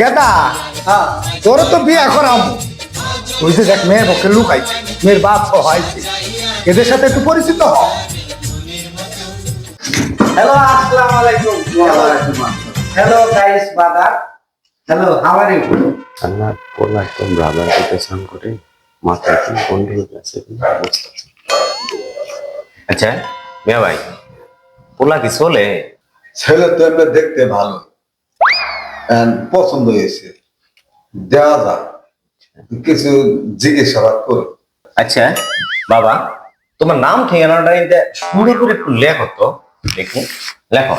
গেদা! হ্যাঁ। তোর তো বিয়ে করাম। ওই যে দেখ মেয়ের পক্ষে লুকাইছে মেয়ের বাপ হয়েছে। এদের সাথে একটু পরিচিত হ। হ্যালো আসসালামু আলাইকুম। Hello guys brother hello how are you আল্লাহ পোলা একদম রাবার দিতে স্নান করে মাথায় কি আছে আচ্ছা মিয়া ভাই পোলা কি চলে ছেলে তো এমনি দেখতে ভালো। পছন্দ হয়েছে। দেওয়া যাক। কিছু জিজ্ঞাসাবাদ করো। আচ্ছা বাবা তোমার নাম ঠিকানাটা এটা সুন্দর করে একটু লেখো তো। দেখি লেখো।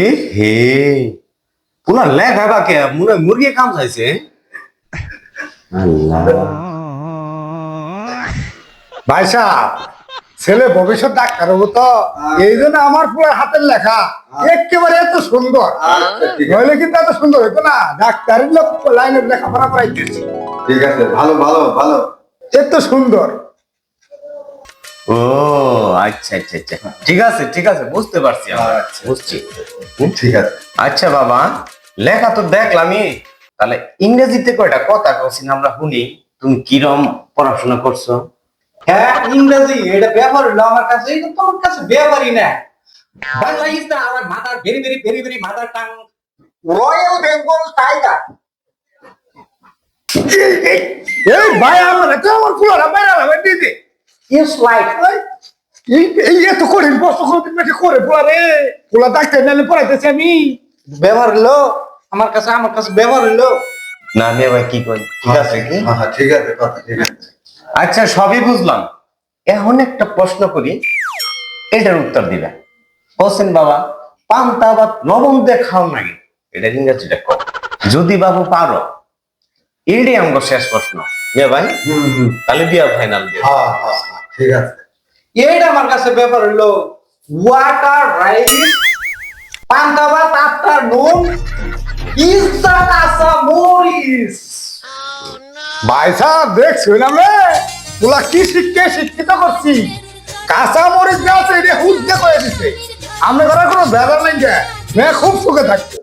এ হে পোলা লেখা বা কে? মনে হয় মুরগি কাম চাইছে আল্লাহ। ভাই সাহেব ছেলে ভবিষ্যৎ ডাক্তার হব তো এই জন্য আমার পুরো হাতের লেখা একেবারে এত সুন্দর। আচ্ছা, নইলে কিন্তু এত সুন্দর হতো না। ডাক্তারের লোক লাইনের লেখাপড়া করাইতেছে। ঠিক আছে ভালো ভালো ভালো। এত সুন্দর। ও আচ্ছা আচ্ছা আচ্ছা। ঠিক আছে ঠিক আছে বুঝতে পারছি আচ্ছা। বুঝছি। ঠিক আছে। আচ্ছা বাবা লেখা তো দেখলামই। তাহলে ইংরেজিতে কয়টা কথা কছি আমরা শুনি? তুমি কিরম পড়াশোনা করছ? হ্যাঁ ইংরেজি এটা ব্যবহার হলো আমার কাছে এটা তোমার কাছে না। বাংলা ইজ আমার mother very very very very mother tongue. Royal Bengal tiger এই ভাই আমার তো আমার ফুলারা বাইরে লাগবে দিদি ইজ লাইক এই এই এত কঠিন প্রশ্ন করে রে। ডাক্তার নালে পড়াইতেছি আমি। ব্যবহার হলো আমার কাছে আমার কাছে ব্যবহার হলো। না আমি আবার কি করি ঠিক আছে কি? হ্যাঁ ঠিক আছে কথা ঠিক আছে। আচ্ছা সবই বুঝলাম। এখন একটা প্রশ্ন করি এটার উত্তর দিবে। হোসেন বাবা পান্তা বা লবণ দিয়ে খাও নাকি এটা ইংরেজিটা কর যদি বাবু পারো এটাই আমার শেষ প্রশ্ন। ইয়ে ভাই? তাহলে বিয়া ফাইনাল দিয়ে। হ্যাঁ হ্যাঁ হ্যাঁ, ঠিক আছে। এইটা আমার কাছে ব্যবহার হলো water rice pantabhat afternoon is the kancha morich ভাই সাহেব দেখছি না রে? ফুলা কি শিক্ষে শিক্ষিত করছি? কাঁচা মরিচ গাছ এটা হুদ্দে করে দিছে। আমরা ঘরে কোনো ব্যাপার নাই যে, মেয়ে খুব সুখে থাকতো